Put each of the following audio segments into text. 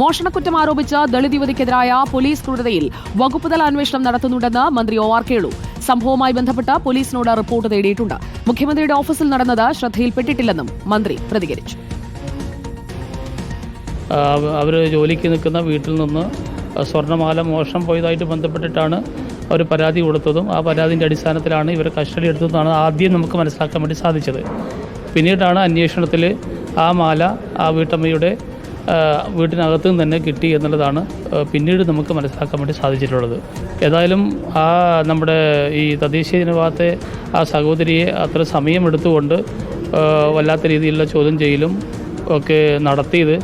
മോഷണക്കുറ്റം ആരോപിച്ച് ദളിത് യുവതിക്കെതിരായ പോലീസ് ക്രൂരതയിൽ വകുപ്പുതല അന്വേഷണം നടത്തുന്നുണ്ടെന്ന് മന്ത്രി ഒ ആർ കേളു. സംഭവവുമായി ബന്ധപ്പെട്ട് പോലീസിനോട് റിപ്പോർട്ട് തേടിയിട്ടുണ്ട്. മുഖ്യമന്ത്രിയുടെ ഓഫീസിൽ നടന്നത് ശ്രദ്ധയിൽപ്പെട്ടിട്ടില്ലെന്നും മന്ത്രി പ്രതികരിച്ചു. അവർ ജോലിക്ക് നിൽക്കുന്ന വീട്ടിൽ നിന്ന് സ്വർണമാല മോഷണം പോയതായിട്ട് ബന്ധപ്പെട്ടിട്ടാണ് അവർ പരാതി കൊടുത്തതും ആ പരാതിന്റെ അടിസ്ഥാനത്തിലാണ് ഇവരെ കസ്റ്റഡി എടുത്തതെന്നാണ് ആദ്യം നമുക്ക് മനസ്സിലാക്കാൻ വേണ്ടി സാധിച്ചത്. പിന്നീടാണ് അന്വേഷണത്തിൽ ആ മാല ആ വീട്ടമ്മയുടെ വീട്ടിനകത്ത് തന്നെ കിട്ടി എന്നുള്ളതാണ് പിന്നീട് നമുക്ക് മനസ്സിലാക്കാൻ വേണ്ടി സാധിച്ചിട്ടുള്ളത്. ഏതായാലും ആ നമ്മുടെ ഈ തദ്ദേശീയ ജനവിഭാഗത്തെ ആ സഹോദരിയെ അത്ര സമയമെടുത്തുകൊണ്ട് വല്ലാത്ത രീതിയിലുള്ള ചോദ്യം ചെയ്യലും ഒക്കെ നടത്തിയത്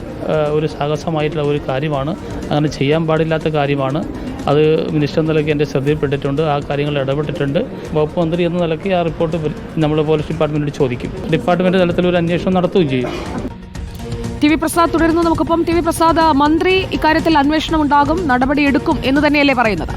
ഒരു സാഹസമായിട്ടുള്ള ഒരു കാര്യമാണ്. അങ്ങനെ ചെയ്യാൻ പാടില്ലാത്ത കാര്യമാണ്. അത് മിനിസ്റ്റർ നിലയ്ക്ക് എന്റെ ശ്രദ്ധയിൽപ്പെട്ടിട്ടുണ്ട് ആ കാര്യങ്ങൾ ഇടപെട്ടിട്ടുണ്ട്. വകുപ്പ് മന്ത്രി എന്ന നിലയ്ക്ക് ആ റിപ്പോർട്ട് നമ്മൾ പോലീസ് ഡിപ്പാർട്ട്മെന്റിൽ ചോദിക്കും. ഡിപ്പാർട്ട്മെന്റ് തലത്തിൽ ഒരു അന്വേഷണം നടത്തുകയും ചെയ്യും. ടി വി പ്രസാദ് തുടരുന്നു. നമുക്കിപ്പം ടി വി പ്രസാദ് മന്ത്രി ഇക്കാര്യത്തിൽ അന്വേഷണം ഉണ്ടാകും നടപടിയെടുക്കും എന്ന് തന്നെയല്ലേ പറയുന്നത്.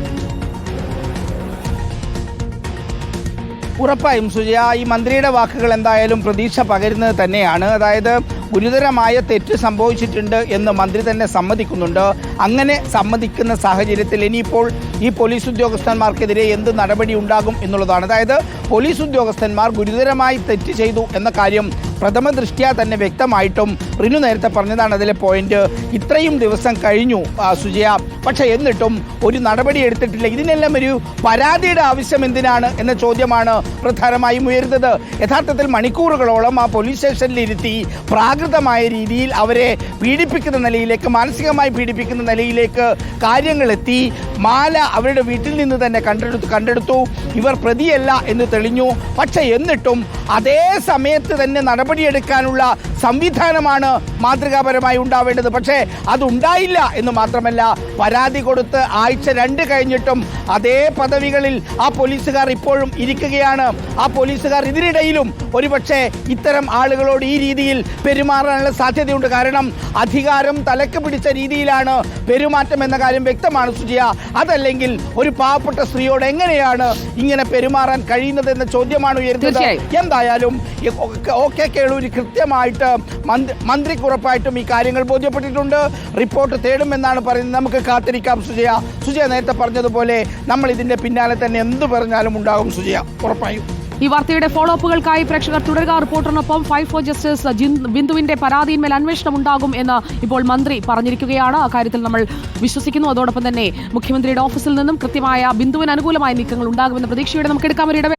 ഉറപ്പായും സുജയ ഈ മന്ത്രിയുടെ വാക്കുകൾ എന്തായാലും പ്രതീക്ഷ പകരുന്നത് തന്നെയാണ്. അതായത് ഗുരുതരമായ തെറ്റ് സംഭവിച്ചിട്ടുണ്ട് എന്ന് മന്ത്രി തന്നെ സമ്മതിക്കുന്നുണ്ട്. അങ്ങനെ സമ്മതിക്കുന്ന സാഹചര്യത്തിൽ ഇനിയിപ്പോൾ ഈ പോലീസ് ഉദ്യോഗസ്ഥന്മാർക്കെതിരെ എന്ത് നടപടി ഉണ്ടാകും എന്നുള്ളതാണ്. അതായത് പോലീസ് ഉദ്യോഗസ്ഥന്മാർ ഗുരുതരമായി തെറ്റ് ചെയ്തു എന്ന കാര്യം പ്രഥമ ദൃഷ്ട്യാ തന്നെ വ്യക്തമായിട്ടും റിനു നേരത്തെ പറഞ്ഞതാണ് അതിലെ പോയിന്റ് ഇത്രയും ദിവസം കഴിഞ്ഞു സുജയ. പക്ഷേ എന്നിട്ടും ഒരു നടപടി എടുത്തിട്ടില്ല. ഇതിനെല്ലാം ഒരു പരാതിയുടെ ആവശ്യം എന്തിനാണ് എന്ന ചോദ്യമാണ് പ്രധാനമായും ഉയരുന്നത്. യഥാർത്ഥത്തിൽ മണിക്കൂറുകളോളം ആ പോലീസ് സ്റ്റേഷനിൽ ഇരുത്തി പ്രാകൃതമായ രീതിയിൽ അവരെ പീഡിപ്പിക്കുന്ന നിലയിലേക്ക് മാനസികമായി പീഡിപ്പിക്കുന്ന നിലയിലേക്ക് കാര്യങ്ങളെത്തി മാല അവരുടെ വീട്ടിൽ നിന്ന് തന്നെ കണ്ടെടുത്തു കണ്ടെടുത്തു. ഇവർ പ്രതിയല്ല എന്ന് തെളിഞ്ഞു. പക്ഷേ എന്നിട്ടും അതേ സമയത്ത് തന്നെ നടപടിയെടുക്കാനുള്ള സംവിധാനമാണ് മാതൃകാപരമായി ഉണ്ടാവേണ്ടത്. പക്ഷേ അതുണ്ടായില്ല എന്ന് മാത്രമല്ല പരാതി കൊടുത്ത് ആഴ്ച രണ്ട് കഴിഞ്ഞിട്ടും അതേ പദവികളിൽ ആ പോലീസുകാർ ഇപ്പോഴും ഇരിക്കുകയാണ്. ആ പോലീസുകാർ ഇതിനിടയിലും ഒരുപക്ഷെ ഇത്തരം ആളുകളോട് ഈ രീതിയിൽ പെരുമാറാനുള്ള സാധ്യതയുണ്ട്. കാരണം അധികാരം തലക്ക് പിടിച്ച രീതിയിലാണ് പെരുമാറ്റം എന്ന കാര്യം വ്യക്തമാണ് സുജിയ. അതല്ലെങ്കിൽ ഒരു പാവപ്പെട്ട സ്ത്രീയോട് എങ്ങനെയാണ് ഇങ്ങനെ പെരുമാറാൻ കഴിയുന്നത് എന്ന ചോദ്യമാണ് ഉയരുന്നത്. എന്തായാലും ഓക്കെ കേളൂരി കൃത്യമായിട്ട് മന്ത്രി മന്ത്രിക്ക് ഉറപ്പായിട്ടും ഈ കാര്യങ്ങൾ ബോധ്യപ്പെട്ടിട്ടുണ്ട്. റിപ്പോർട്ട് തേടുമെന്നാണ് പറയുന്നത്. നമുക്ക് കാത്തിരിക്കാം സുജയ. സുജയ നേരത്തെ പറഞ്ഞതുപോലെ നമ്മൾ ഇതിന്റെ പിന്നാലെ തന്നെ എന്ത് പറഞ്ഞാലും ഉണ്ടാകും സുജയ. ഉറപ്പായും. ഈ വാർത്തയുടെ ഫോളോ അപ്പുകൾക്കായി പ്രേക്ഷകർ തുടരുക. റിപ്പോർട്ടറിനൊപ്പം ഫൈവ് ഫോർ ജസ്റ്റിസ് ബിന്ദുവിന്റെ പരാതിയിന്മേൽ അന്വേഷണം ഉണ്ടാകും എന്ന് ഇപ്പോൾ മന്ത്രി പറഞ്ഞിരിക്കുകയാണ്. അക്കാര്യത്തിൽ നമ്മൾ വിശ്വസിക്കുന്നു. അതോടൊപ്പം തന്നെ മുഖ്യമന്ത്രിയുടെ ഓഫീസിൽ നിന്നും കൃത്യമായ ബിന്ദുവിന് അനുകൂലമായ നീക്കങ്ങൾ ഉണ്ടാകുമെന്ന പ്രതീക്ഷയുടെ നമുക്ക് എടുക്കാൻ ഒരു